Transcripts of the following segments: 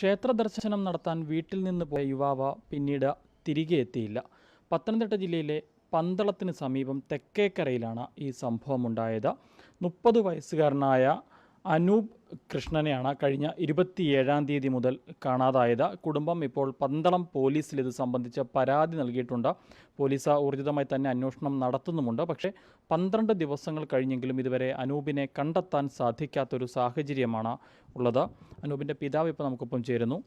ക്ഷേത്ര ദർശനം നടത്താൻ വീട്ടിൽ നിന്ന് പോയ യുവാവ പിന്നീട് തിരികെ എത്തിയില്ല. പത്തനംതിട്ട ജില്ലയിലെ പന്തളത്തിന് സമീപം തെക്കേക്കരയിലാണ് ഈ സംഭവമുണ്ടായത് മുപ്പത് വയസ്സുകാരനായ അനൂപ് കൃഷ്ണനെയാണ് കഴിഞ്ഞ ഇരുപത്തിയേഴാം തീയതി മുതൽ കാണാതായത്. കുടുംബം ഇപ്പോൾ പന്തളം പോലീസിൽ ഇത് സംബന്ധിച്ച് പരാതി നൽകിയിട്ടുണ്ട്. പോലീസ് ഊർജിതമായി തന്നെ അന്വേഷണം നടത്തുന്നുമുണ്ട്. പക്ഷേ പന്ത്രണ്ട് ദിവസങ്ങൾ കഴിഞ്ഞെങ്കിലും ഇതുവരെ അനൂപിനെ കണ്ടെത്താൻ സാധിക്കാത്തൊരു സാഹചര്യമാണ് ഉള്ളത്. അനൂപിന്റെ പിതാവ് ഇപ്പോൾ നമുക്കൊപ്പം ചേരുന്നു.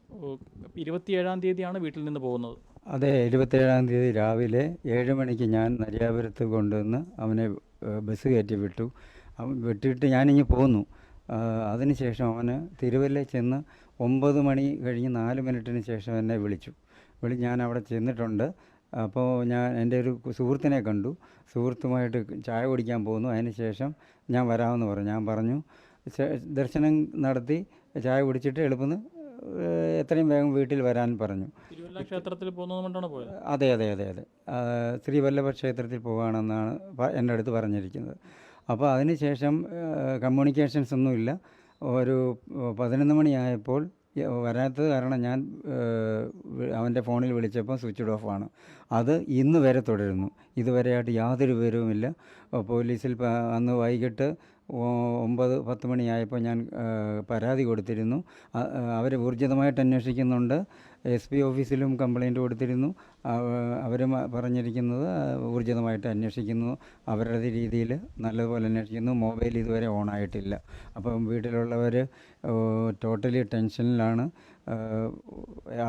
ഇരുപത്തിയേഴാം തീയതിയാണ് വീട്ടിൽ നിന്ന് പോകുന്നത്. അതെ ഇരുപത്തിയേഴാം തീയതി രാവിലെ ഏഴ് മണിക്ക് ഞാൻ നരിയാപുരത്ത് കൊണ്ടുവന്ന് അവനെ ബസ് കയറ്റി വിട്ടു. അവൻ വിട്ടിട്ട് ഞാനിങ്ങ് പോന്നു. അതിനുശേഷം അവന് തിരുവല്ലയിൽ ചെന്ന് ഒമ്പത് മണി കഴിഞ്ഞ് നാല് മിനിറ്റിന് ശേഷം എന്നെ വിളിച്ചു. വിളി ഞാൻ അവിടെ ചെന്നിട്ടുണ്ട്. അപ്പോൾ ഞാൻ എന്റെ ഒരു സുഹൃത്തിനെ കണ്ടു. സുഹൃത്തുമായിട്ട് ചായ കുടിക്കാൻ പോകുന്നു അതിന് ശേഷം ഞാൻ വരാമെന്ന് പറഞ്ഞു. ഞാൻ പറഞ്ഞു ദർശനം നടത്തി ചായ കുടിച്ചിട്ട് എളുപ്പം എത്രയും വേഗം വീട്ടിൽ വരാൻ പറഞ്ഞു. ക്ഷേത്രത്തിൽ പോകുന്നതുകൊണ്ടാണ് പോയത്? അതെ അതെ അതെ അതെ. ശ്രീവല്ലഭ ക്ഷേത്രത്തിൽ പോകുകയാണെന്നാണ് എന്റെ അടുത്ത് പറഞ്ഞിരിക്കുന്നത്. അപ്പോൾ അതിനുശേഷം കമ്മ്യൂണിക്കേഷൻസ് ഒന്നുമില്ല. ഒരു പതിനൊന്ന് മണിയായപ്പോൾ വരാത്തത് കാരണം ഞാൻ അവന്റെ ഫോണിൽ വിളിച്ചപ്പോൾ സ്വിച്ച് ഓഫ് ആണ്. അത് ഇന്ന് വരെ തുടരുന്നു. ഇതുവരെയായിട്ട് യാതൊരു വിവരവുമില്ല. പോലീസിൽ അന്ന് വൈകിട്ട് ഒമ്പത് പത്ത് മണിയായപ്പോൾ ഞാൻ പരാതി കൊടുത്തിരുന്നു. അവർ ഊർജിതമായിട്ട് അന്വേഷിക്കുന്നുണ്ട്. എസ് പി ഓഫീസിലും കംപ്ലൈന്റ് കൊടുത്തിരുന്നു. അവർ പറഞ്ഞിരിക്കുന്നത് ഊർജിതമായിട്ട് അന്വേഷിക്കുന്നു. അവരുടെ രീതിയിൽ നല്ലതുപോലെ അന്വേഷിക്കുന്നു. മൊബൈൽ ഇതുവരെ ഓൺ ആയിട്ടില്ല. അപ്പം വീട്ടിലുള്ളവർ ടോട്ടലി ടെൻഷനിലാണ്.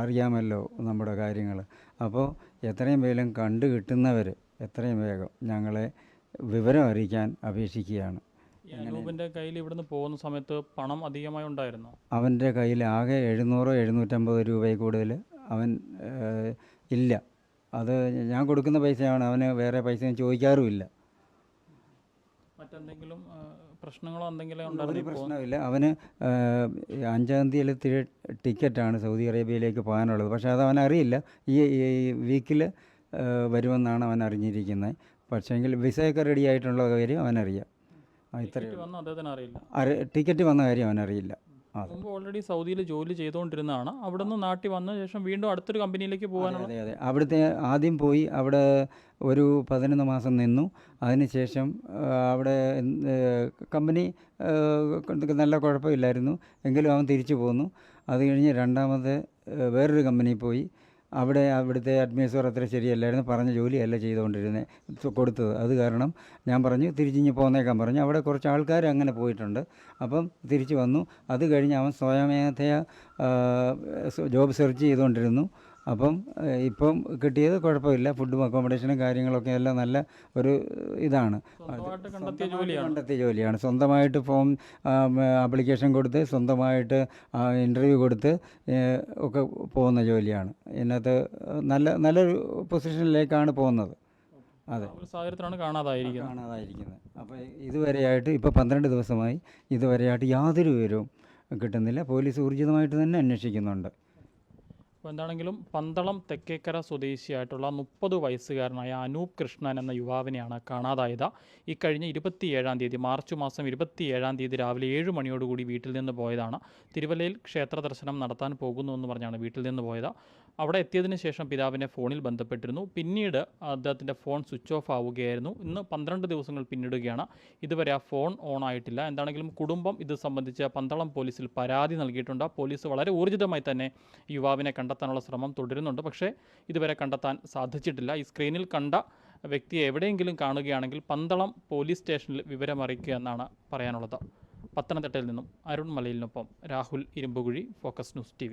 അറിയാമല്ലോ നമ്മുടെ കാര്യങ്ങൾ അപ്പോൾ എത്രയും വേഗം കണ്ടു കിട്ടുന്നവർ എത്രയും വേഗം ഞങ്ങളെ വിവരം അറിയിക്കാൻ അപേക്ഷിക്കുകയാണ്. ഈ അനൂപിന്റെ കയ്യിൽ ഇവിടുന്ന് പോകുന്ന സമയത്ത് പണം അധികമായി ഉണ്ടായിരുന്നു? അവന്റെ കയ്യിൽ ആകെ എഴുന്നൂറോ എഴുന്നൂറ്റമ്പത് രൂപയിൽ കൂടുതൽ. അവൻ ഏഹ്, ഇല്ല. അത് ഞാൻ കൊടുക്കുന്ന പൈസയാണ്. അവന് വേറെ പൈസ ഞാൻ ചോദിക്കാറുമില്ല. മറ്റെന്തെങ്കിലും ആ, പ്രശ്നങ്ങളോ എന്തെങ്കിലും ഒരു ഉണ്ടായിരുന്നു പ്രശ്നമില്ല അവന് ഏഹ്, അഞ്ചാം തീയതി ടിക്കറ്റാണ് സൗദി അറേബ്യയിലേക്ക് പോകാനുള്ളത്. പക്ഷേ അത് അവൻ അറിയില്ല. ഈ വീക്കിൽ വരുമെന്നാണ് അവൻ അറിഞ്ഞിരിക്കുന്നത്. പക്ഷേങ്കിൽ വിസയൊക്കെ റെഡി ആയിട്ടുള്ള കാര്യം അവനറിയാം. ടിക്കറ്റ് വന്ന് കാര്യം അവനറിയില്ല. മുമ്പ് ഓൾറെഡി സൗദിയിൽ ജോലി ചെയ്തുകൊണ്ടിരുന്നതാണ്. അവിടെ നിന്ന് നാട്ടിൽ വന്ന ശേഷം വീണ്ടും അടുത്തൊരു കമ്പനിയിലേക്ക് പോകാനുള്ള അതെ അതെ. അവിടുത്തെ ആദ്യം പോയി അവിടെ ഒരു പതിനൊന്ന് മാസം നിന്നു. അതിനുശേഷം അവിടെ കമ്പനി നല്ല കുഴപ്പമില്ലായിരുന്നു. എങ്കിലും അവൻ തിരിച്ചു പോന്നു. അത് കഴിഞ്ഞ് രണ്ടാമത് വേറൊരു കമ്പനിയിൽ പോയി. അവിടെ അവിടുത്തെ അഡ്മിനിസ്ട്രേറ്റർ അത്ര ശരിയല്ലായിരുന്നു. പറഞ്ഞ ജോലിയല്ല ചെയ്തുകൊണ്ടിരുന്നത് കൊടുത്തത്. അത് കാരണം ഞാൻ പറഞ്ഞു തിരിച്ചിഞ്ഞ് പോന്നേക്കാൻ പറഞ്ഞു. അവിടെ കുറച്ച് ആൾക്കാർ അങ്ങനെ പോയിട്ടുണ്ട്. അപ്പം തിരിച്ചു വന്നു. അത് കഴിഞ്ഞ് അവൻ സ്വയമേധയാ ജോബ് സെർച്ച് ചെയ്തുകൊണ്ടിരുന്നു. അപ്പം ഇപ്പം കിട്ടിയത് കുഴപ്പമില്ല. ഫുഡും അക്കോമഡേഷനും കാര്യങ്ങളൊക്കെ എല്ലാം നല്ല ഒരു ഇതാണ്. കണ്ടെത്തിയ ജോലിയാണ്. സ്വന്തമായിട്ട് ഫോം ആപ്ലിക്കേഷൻ കൊടുത്ത് സ്വന്തമായിട്ട് ഇന്റർവ്യൂ കൊടുത്ത് ഒക്കെ പോകുന്ന ജോലിയാണ്. ഇതിനകത്ത് നല്ല നല്ലൊരു പൊസിഷനിലേക്കാണ് പോകുന്നത്. അതെ. സാഹചര്യത്തിലാണ് കാണാതായിരിക്കുന്നത്. കാണാതായിരിക്കുന്നത്. അപ്പോൾ ഇതുവരെയായിട്ട് ഇപ്പോൾ പന്ത്രണ്ട് ദിവസമായി ഇതുവരെയായിട്ട് യാതൊരു വിവരവും കിട്ടുന്നില്ല. പോലീസ് ഊർജിതമായിട്ട് തന്നെ അന്വേഷിക്കുന്നുണ്ട്. അപ്പോൾ എന്താണെങ്കിലും പന്തളം തെക്കേക്കര സ്വദേശിയായിട്ടുള്ള മുപ്പത് വയസ്സുകാരനായ അനൂപ് കൃഷ്ണൻ എന്ന യുവാവിനെയാണ് കാണാതായത്. ഈ കഴിഞ്ഞ ഇരുപത്തിയേഴാം തീയതി മാർച്ച് മാസം ഇരുപത്തിയേഴാം തീയതി രാവിലെ ഏഴ് മണിയോടുകൂടി വീട്ടിൽ നിന്ന് പോയതാണ്. തിരുവല്ലയിൽ ക്ഷേത്ര ദർശനം നടത്താൻ പോകുന്നു എന്ന് പറഞ്ഞാണ് വീട്ടിൽ നിന്ന് പോയത്. അവിടെ എത്തിയതിന് ശേഷം പിതാവിനെ ഫോണിൽ ബന്ധപ്പെട്ടിരുന്നു. പിന്നീട് അദ്ദേഹത്തിന്റെ ഫോൺ സ്വിച്ച് ഓഫ് ആവുകയായിരുന്നു. ഇന്ന് പന്ത്രണ്ട് ദിവസങ്ങൾ പിന്നിടുകയാണ്. ഇതുവരെ ആ ഫോൺ ഓൺ ആയിട്ടില്ല. എന്താണെങ്കിലും കുടുംബം ഇത് സംബന്ധിച്ച് പന്തളം പോലീസിൽ പരാതി നൽകിയിട്ടുണ്ട്. പോലീസ് വളരെ ഊർജിതമായി തന്നെ യുവാവിനെ യുവാവിനെ കണ്ടെത്താനുള്ള ശ്രമം തുടരുന്നുണ്ട്. പക്ഷേ ഇതുവരെ കണ്ടെത്താൻ സാധിച്ചിട്ടില്ല. ഈ സ്ക്രീനിൽ കണ്ട വ്യക്തിയെ എവിടെയെങ്കിലും കാണുകയാണെങ്കിൽ പന്തളം പോലീസ് സ്റ്റേഷനിൽ വിവരമറിയിക്കുക എന്നാണ് പറയാനുള്ളത്. പത്തനംതിട്ടയിൽ നിന്നും Arun മലയിലിനൊപ്പം Rahul Irumpukuzhi Focus News T